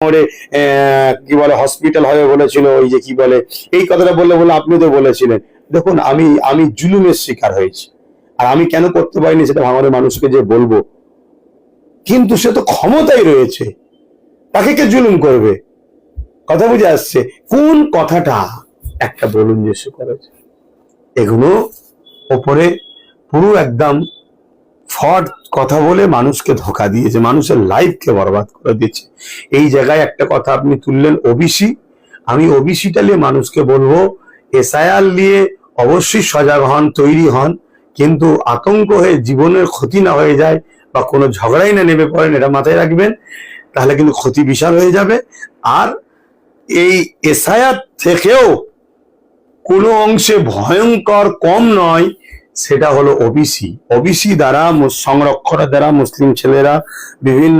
শহরে কি বলে হসপিটাল হবে বলেছিল, ওই যে কি বলে, এই কথাটা বললে বলে আপনি তো বলেছিলেন। দেখুন, আমি আমি জুলুমের শিকার হয়েছি। আর আমি কেন করতে পারিনি সেটা ভাঙনের মানুষকে যে বলব। কিন্তু সে তো ক্ষমতায় রয়েছে। তাকে কে জুলুম করবে? কথা বুঝে আসছে। কোন কথাটা? একটা বলুন যে সে করেছে এগুলো ওপরে পুরো একদম ফ্রড কথা বলে মানুষকে ধোকা দিয়েছে, মানুষের লাইফকে বরবাদ করে দিয়েছে। এই জায়গায় একটা কথা আপনি তুললেন, ওবিসি। আমি ওবিসিটা নিয়ে মানুষকে বলব, এসআইআর নিয়ে অবশ্যই সজাগ হন, তৈরি হন, কিন্তু আতঙ্ক হয়ে জীবনের ক্ষতি না হয়ে যায় বা কোনো ঝগড়াই না নেমে পড়েন, এটা মাথায় রাখবেন, তাহলে কিন্তু ক্ষতি বিশাল হয়ে যাবে। আর এই এসআইআর থেকেও কোনো অংশে ভয়ঙ্কর কম নয় সেটা হলো ওবিসি ওবিসি দ্বারা সংরক্ষণের দ্বারা মুসলিম ছেলেরা বিভিন্ন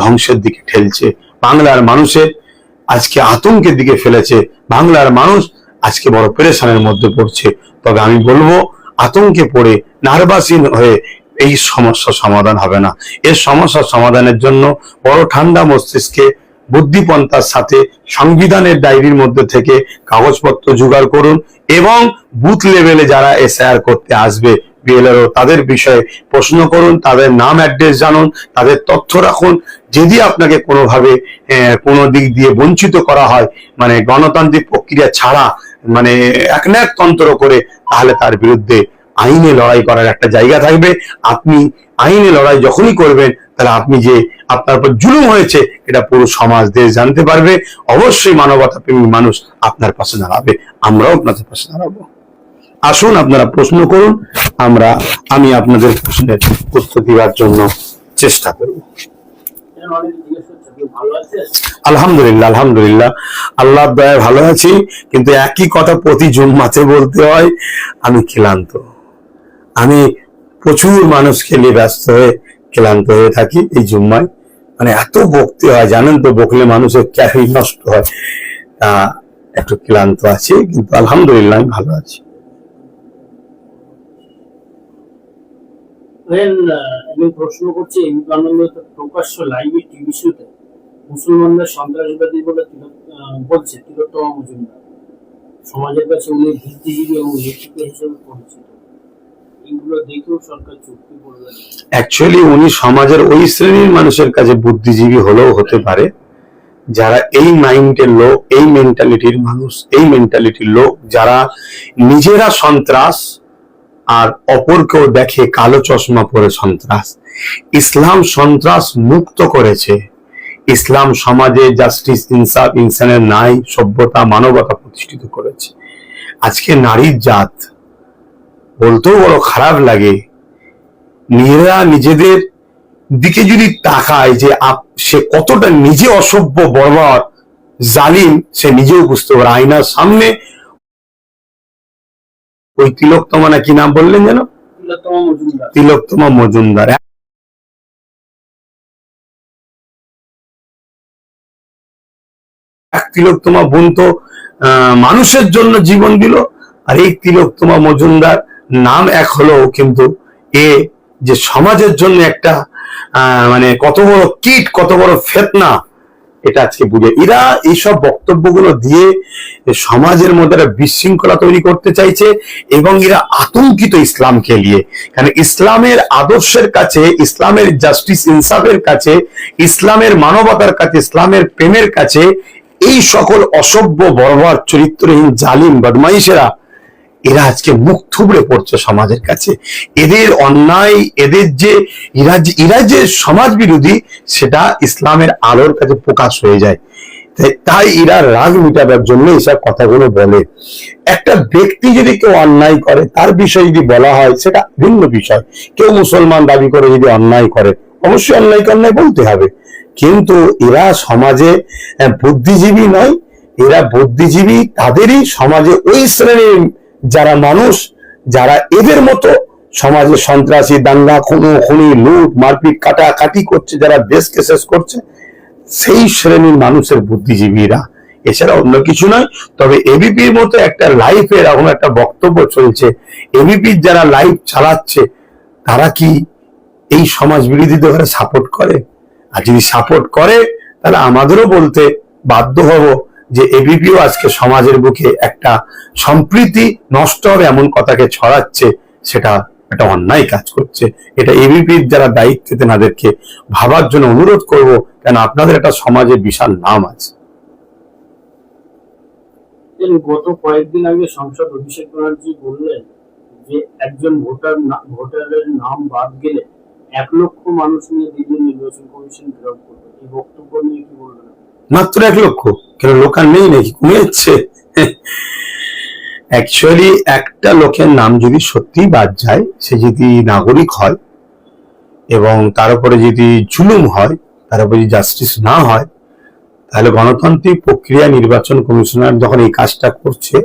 ধ্বংসের দিকে ঠেলছে। বাংলার মানুষের আজকে আতঙ্কের দিকে ফেলেছে। বাংলার মানুষ আজকে বড় পেরেশানের মধ্যে পড়ছে। তবে আমি বলব, আতঙ্কে পড়ে নার্ভাসিন হয়ে এই সমস্যা সমাধান হবে না। এর সমস্যার সমাধানের জন্য বড় ঠান্ডা মস্তিষ্কে বুদ্ধিপন্থার সাথে সংবিধানের ডায়েরির মধ্যে থেকে কাগজপত্র জোগাড় করুন এবং বুথ লেভেলে যারা এসআইআর করতে আসবে, বিএলআরও তাদের বিষয়ে প্রশ্ন করুন, তাদের নাম, অ্যাড্রেস জানুন, তাদের তথ্য রাখুন। যদি আপনাকে কোনোভাবে কোনো দিক দিয়ে বঞ্চিত করা হয় মানে গণতান্ত্রিক প্রক্রিয়া ছাড়া মানে এক না এক তন্ত্র করে, তাহলে তার বিরুদ্ধে আইনে লড়াই করার একটা জায়গা থাকবে। আপনি আইনে লড়াই যখনই করবেন তাহলে আপনি যে আপনার উপর জুলুম হয়েছে, এটা পুরো সমাজ দেশ জানতে পারবে। অবশ্যই মানবতা প্রেমী মানুষ আপনার পাশে দাঁড়াবে। আমরাও আপনাদের পাশে দাঁড়াবো। আসুন, আপনারা প্রশ্ন করুন। আমরা, আমি আপনাদের প্রশ্নের উত্তর দেওয়ার জন্য চেষ্টা করব। আলহামদুলিল্লাহ আলহামদুলিল্লাহ। আল্লাহর দয়ায় ভালো আছি, কিন্তু একই কথা প্রতি জুম্মাতে বলতে হয়, আমি ক্লান্ত। আমি প্রচুর মানুষকে নিয়ে ব্যস্ত হয়ে ক্লান্ত হয়ে থাকি এই জুম্মায়। মানে এত বকতে হয়, জানেন তো বকলে মানুষের ক্যারি নষ্ট হয়। তা একটু ক্লান্ত আছি, কিন্তু আলহামদুলিল্লাহ আমি ভালো আছি। আমি প্রশ্ন করছি প্রকাশ্য লাইভে টিভি শোতে সন্ত্রাসবাদী বলে বলছে তিলোত্তমা মজুমদার। সমাজের কাছে উনি বুদ্ধিজীবী এবং লেখিকা হিসেবে পরিচিত। অ্যাকচুয়ালি উনি সমাজের ওই শ্রেণির মানুষের কাছে বুদ্ধিজীবী হলেও হতে পারে। যারা এই মাইন্ডের লোক, এই মেন্টালিটির মানুষ, এই মেন্টালিটির লোক, যারা নিজেরা সন্ত্রাস আর অপরকেও দেখে কালো চশমা পরে সন্ত্রাস। ইসলাম সন্ত্রাস মুক্ত করেছে। ইসলাম সমাজে জাস্টিস ইনসাফ ইনসানের ন্যায়, সভ্যতা, মানবতা প্রতিষ্ঠিত করেছে। আজকে নারীর জাত বলতেও বড় খারাপ লাগে। নিজেরা নিজেদের দিকে যদি তাকায় যে সে কতটা নিজে অসভ্য বর্বর জালিম, সে নিজেও বুঝতে পারে। আয়নার সামনে ওই তিলোত্তমা না কি নাম বললেন যেন? তিলোত্তমা মজুমদার। এক তিলোত্তমা বোন তো মানুষের জন্য জীবন দিল, আর এই তিলোত্তমা মজুমদার নাম এক হলেও কিন্তু এ যে সমাজের জন্য একটা মানে কত বড় কীট, কত বড় ফেতনা, এটা আজকে বুঝে। এরা এইসব বক্তব্যগুলো দিয়ে সমাজের মধ্যে একটা বিশৃঙ্খলা তৈরি করতে চাইছে এবং এরা আতঙ্কিত ইসলামকে নিয়ে। কারণ ইসলামের আদর্শের কাছে, ইসলামের জাস্টিস ইনসাফের কাছে, ইসলামের মানবতার কাছে, ইসলামের প্রেমের কাছে এই সকল অসভ্য, বর্বর, চরিত্রহীন, জালিম, বদমাইশেরা এরা আজকে মুখ থুবড়ে পড়ছে সমাজের কাছে। এদের অন্যায়, এদের যে এরা যে যে সমাজ বিরোধী, সেটা ইসলামের আলোর কাছে প্রকাশ হয়ে যায়। তাই- তাই এরা রাগ মিটাবার জন্য এসব কথাগুলো বলে। একটা ব্যক্তি যদি কেউ অন্যায় করে, তার বিষয়ে যদি বলা হয়, সেটা ভিন্ন বিষয়। কেউ মুসলমান দাবি করে যদি অন্যায় করে, অবশ্যই অন্যায় অন্যায় বলতে হবে। কিন্তু এরা সমাজে বুদ্ধিজীবী নয়, এরা বুদ্ধিজীবী তাদেরই সমাজে ওই শ্রেণির যারা মানুষ, যারা এদের মতো সমাজে সন্ত্রাসী, দাঙ্গা, খুনো, খুনি, লুট, মারপিট, কাটাকাটি করছে, যারা দেশকে শেষ করছে, সেই শ্রেণির মানুষের বুদ্ধিজীবীরা। এছাড়া অন্য কিছু নয়, তবে এবিপির মতো একটা লাইফে এরকম একটা বক্তব্য চলছে এবিপির যারা লাইভ চালাচ্ছে, তারা কি এই সমাজ বিরোধীদের ঘরে সাপোর্ট করে? আর যদি সাপোর্ট করে, তাহলে আমাদেরও বলতে বাধ্য হব। যে এবিপিও আজকে সমাজের বুকে একটা সম্প্রীতি নষ্ট হবে এমন কথাকে ছড়াচ্ছে, সেটা একটা অন্যায় কাজ করছে। এটা এবিপির যারা দায়িত্বে, তেনাদেরকে ভাবার জন্য অনুরোধ করব, কেন আপনাদের একটা সমাজে বিশাল নাম আছে। গত কয়েকদিন আগে সংসদ অভিষেক ব্যানার্জি বললেন যে একজন ভোটার ভোটারের নাম বাদ গেলে এক লক্ষ মানুষ নিয়ে দিল্লি নির্বাচন কমিশন ঘেরাও করবে। এই বক্তব্য নিয়ে কি আপনি? মাত্র এক লক্ষ। কেন লোক আর নেই নাকি? কমে যাচ্ছে। অ্যাকচুয়ালি একটা লোকের নাম যদি সত্যি বাদ যায়, সে যদি নাগরিক হয় এবং তার উপরে যদি জুলুম হয়, তার উপরে যদি জাস্টিস না হয়, তাহলে গণতান্ত্রিক প্রক্রিয়া নির্বাচন কমিশনার যখন এই কাজটা করছে,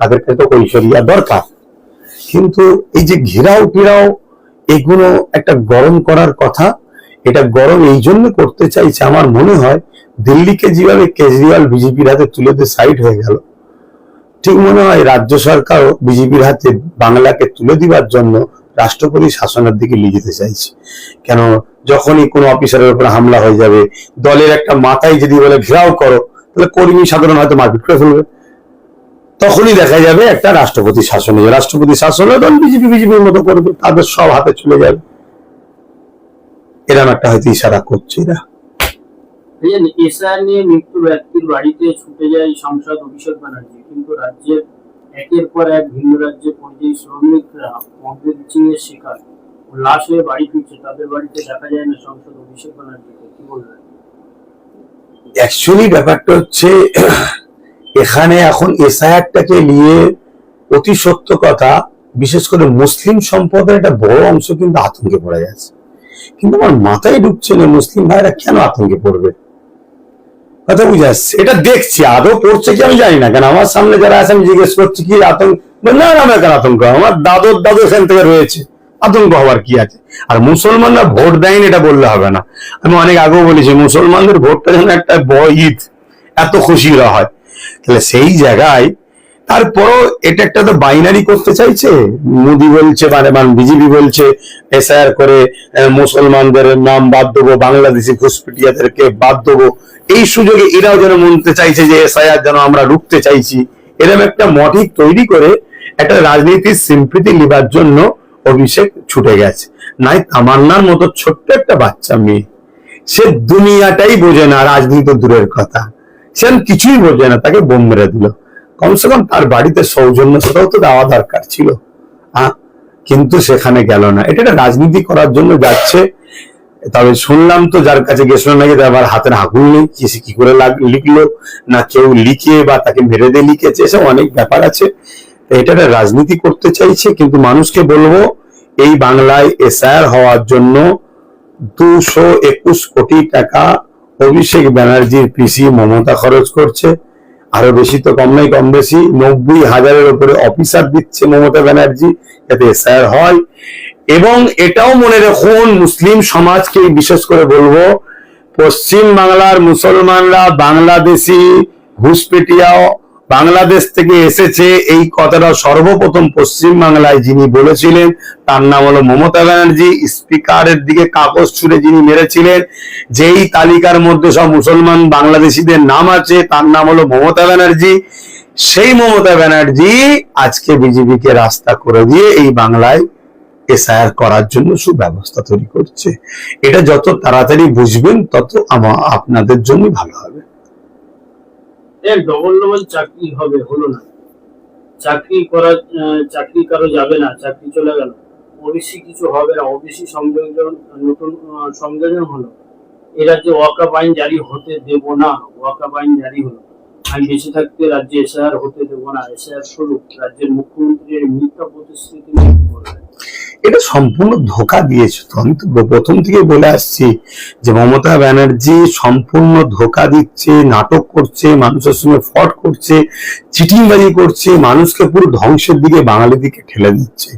তাদেরকে তো কৈশরিয়া দরকার। কিন্তু এই যে ঘেরাও টেরাও এগুলো একটা গরম করার কথা এটা গরম এই জন্য করতে চাইছে, আমার মনে হয় দিল্লিকে যেভাবে কেজরিওয়াল বিজেপির হাতে তুলে দিয়ে সাইড হয়ে গেল, ঠিক মনে হয় রাজ্য সরকারও বিজেপির হাতে বাংলাকে তুলে দিবার জন্য রাষ্ট্রপতি শাসনের দিকে নিয়ে যেতে চাইছে কেন যখনই কোনো অফিসারের উপর হামলা হয়ে যাবে, দলের একটা মাথায় যদি বলে ঘেরাও করো, তাহলে কর্মী সাধারণ হয়তো মারপিট করে ফেলবে তখনই দেখা যাবে একটা রাষ্ট্রপতি শাসন। রাষ্ট্রপতি শাসন তখন বিজেপি বিজেপির মতো করবে, তাদের সব হাতে চলে যাবে এরকম একটা হয়তো ইশারা করছে এরা। এসআর নিয়ে মৃত্যু ব্যক্তির বাড়িতে ছুটে যায় সাংসদ অভিষেক ব্যানার্জি কিন্তু রাজ্যের একের পর এক ভিন্ন রাজ্যে পরিযায়ী শ্রমিকরা মদ্যপিচিং এর শিকার লাশ হয়ে বাড়ি ফিরছে। তাদের বাড়িতে দেখা যায় না সাংসদ অভিষেক ব্যানার্জিকে কি বলবেন? অ্যাকচুয়ালি ব্যাপারটা হচ্ছে এখানে এখন এসআইআরটাকে নিয়ে অতি সত্য কথা বিশেষ করে মুসলিম সম্প্রদায়ের একটা বড় অংশ কিন্তু আতঙ্কে পড়ে গেছে। কিন্তু আমার মাথায় ঢুকছে না, মুসলিম ভাইরা কেন আতঙ্কে পড়বে? কথা বুঝে আসছে? এটা দেখছি, আদৌ পড়ছে কি আমি জানি না। কেন আমার সামনে যারা আছে, আমি জিজ্ঞেস করছি কি আতঙ্ক? না না, আমার আতঙ্ক? আমার দাদর দাদু এখান থেকে রয়েছে। আতঙ্ক হওয়ার কি আছে? আর মুসলমানরা ভোট দেয়নি, এটা বললে হবে না। আমি অনেক আগেও বলেছি, মুসলমানদের ভোটটা যেন একটা ঈদ, এত খুশিরা হয়। তাহলে সেই জায়গায় তারপরও এটা একটা তো বাইনারি করতে চাইছে। মোদি বলছে মানে মানে বিজেপি বলছে, এসআইআর করে মুসলমানদের নাম বাদ দেবো, বাংলাদেশি ঘুষপিটিয়াদেরকে বাদ দেবো। এই সুযোগে এরাও যেন মনতে চাইছে যে এসআইআর যেন আমরা রুখতে চাইছি। এরকম একটা মঠিক তৈরি করে একটা রাজনীতির সিম্পৃতি লিবার জন্য অভিষেক ছুটে গেছে। নাই তামান্নার মতো ছোট্ট একটা বাচ্চা মেয়ে, সে দুনিয়াটাই বোঝে না রাজনীতি দূরের কথা। সে কিছুই বোঝে না, তাকে বোম মেরে দিল। কমসে কম তার বাড়িতে সৌজন্য সৌজন্যতাও তো দেওয়া দরকার ছিল। কিন্তু সেখানে গেল না। এটা একটা রাজনীতি করার জন্য যাচ্ছে। তবে শুনলাম তো যার কাছে গেছিল নাকি আবার হাতের আগুন নেই সে কি করে লিখলো, না কেউ লিখে বা তাকে মেরে দিয়ে লিখেছে, এসব অনেক ব্যাপার আছে। এটা রাজনীতি করতে চাইছে, কিন্তু মানুষকে বলব, এই বাংলায় এসআর হওয়ার জন্য দুশো একুশ কোটি টাকা অভিষেক ব্যানার্জির পিসি মমতা খরচ করছে। আরও বেশি তো কম নাই কম বেশি। নব্বই হাজারের উপরে অফিসার দিচ্ছে মমতা ব্যানার্জি, যাতে এসআর হয়। এবং এটাও মনে রাখুন, মুসলিম সমাজকে বিশেষ করে বলব পশ্চিম বাংলার মুসলমানরা, বাংলাদেশি, ঘুষপেটিয়াও বাংলাদেশ থেকে এসেছে এই কথাটা সর্বপ্রথম পশ্চিম বাংলায় যিনি বলেছিলেন, তার নাম হলো মমতা ব্যানার্জি। স্পিকারের দিকে কাগজ ছুড়ে যিনি মেরেছিলেন, যেই তালিকার মধ্যে সব মুসলমান বাংলাদেশিদের নাম আছে, তার নাম হলো মমতা ব্যানার্জি। সেই মমতা ব্যানার্জি আজকে বিজেপিকে রাস্তা করে দিয়ে এই বাংলায় এসআইআর করার জন্য সুব্যবস্থা তৈরি করছে। এটা যত তাড়াতাড়ি বুঝবেন, তত আমার আপনাদের জন্য ভালো হবে। এর ডবল ডবল চাকরি হবে, হলো না। চাকরি করা চাকরি কারও যাবে না, চাকরি চলে গেল। ওবিসি কিছু হবে না, ওবিসি সংযোজন, নতুন সংযোজন হলো। এ রাজ্যে ওয়াকাব আইন জারি হতে দেব না ওয়াকাব আইন জারি হলো। আমি বেঁচে থাকতে রাজ্যে এসআর হতে দেব না, এসআর শুরু রাজ্যের মুখ্যমন্ত্রীর মিথ্যা প্রতিশ্রুতি? এটা সম্পূর্ণ ধোকা দিয়েছে তো। আমি তো প্রথম থেকে বলে আসছি যে মমতা ব্যানার্জি সম্পূর্ণ ধোকা দিচ্ছে, নাটক করছে, মানুষের সঙ্গে ফট করছে, চিটিংবাজি করছে, মানুষকে পুরো ধ্বংসের দিকে বাঙালি দিকে ঠেলে দিচ্ছে।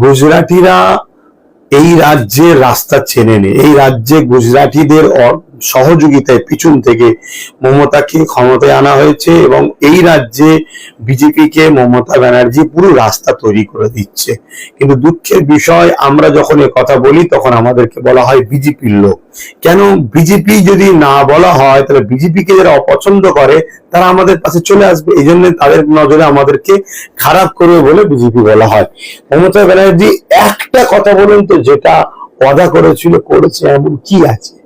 গুজরাটিরা এই রাজ্যের রাস্তা চেনে নেই এই রাজ্যে গুজরাটিদের সহযোগিতায় পিছন থেকে মমতাকে ক্ষমতায় আনা হয়েছে এবং এই রাজ্যে বিজেপিকে মমতা ব্যানার্জি পুরো রাস্তা তৈরি করে দিচ্ছে। কিন্তু দুঃখের বিষয়, আমরা যখন এ কথা বলি, তখন আমাদেরকে বলা হয় বিজেপির লোক। কেন বিজেপি যদি না বলা হয়, তাহলে বিজেপিকে যারা অপছন্দ করে, তারা আমাদের পাশে চলে আসবে। এই জন্য তাদের নজরে আমাদেরকে খারাপ করবে বলে বিজেপি বলা হয়। মমতা ব্যানার্জি একটা কথা বলুন তো, যেটা ওয়াদা করেছিল, করেছে, এমন কি আছে?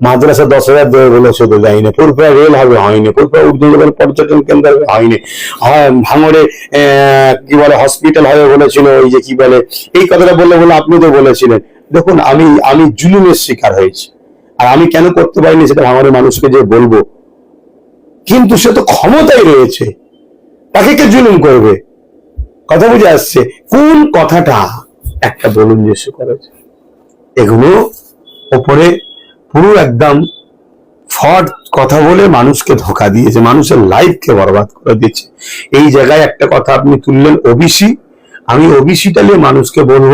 মাদ্রাসা দশ হাজার দেবে বলেছে তো যায়নি। পুরপুরা রেল হবে, হয়নি। পুরপুরা উর্দুনগর পর্যটন কেন্দ্র হয়নি। হয় ভাঙড়ে কি বলে হসপিটাল হবে বলেছিল, ওই যে কি বলে, এই কথাটা বললে বলে আপনি তো বলেছিলেন। দেখুন, আমি আমি জুলুমের শিকার হয়েছি। আর আমি কেন করতে পারিনি সেটা ভাঙড়ের মানুষকে যে বলব। কিন্তু সে তো ক্ষমতায় রয়েছে। তাকে কে জুলুম করবে? কথা বুঝে আসছে। কোন কথাটা? একটা বলুন যে সে করেছে এগুলো ওপরে পুরো একদম ফ্রড কথা বলে মানুষকে ধোকা দিয়েছে, মানুষের লাইফকে বরবাদ করে দিয়েছে। এই জায়গায় একটা কথা আপনি তুললেন ওবিসি আমি ওবিসিটা নিয়ে মানুষকে বলব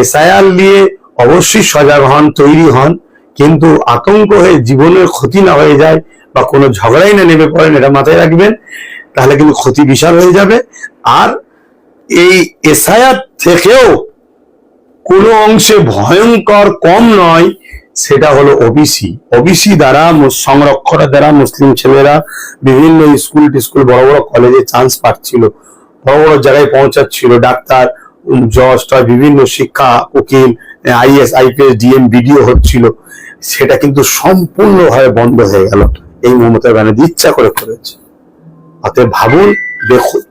এসআইআর নিয়ে অবশ্যই সজাগ হন, তৈরি হন, কিন্তু আতঙ্ক হয়ে জীবনের ক্ষতি না হয়ে যায় বা কোনো ঝগড়াই না নেমে পড়েন, এটা মাথায় রাখবেন, তাহলে কিন্তু ক্ষতি বিশাল হয়ে যাবে। আর এই এসআইআর থেকেও কোনো অংশে ভয়ঙ্কর কম নয় সেটা হলো ওবিসি ওবিসি দ্বারা সংরক্ষণের দ্বারা মুসলিম ছেলেরা বিভিন্ন স্কুল টিস্কুল বড় বড় কলেজে চান্স পাচ্ছিল। বড় বড় জায়গায় পৌঁছাচ্ছিল। ডাক্তার, জজ বিভিন্ন শিক্ষা, উকিল আইএস আইপিএস ডিএম বিডিও হচ্ছিল। সেটা কিন্তু সম্পূর্ণভাবে বন্ধ হয়ে গেল। এই মমতা ব্যানার্জি ইচ্ছা করে করেছে। অতএব ভাবুন, দেখুন।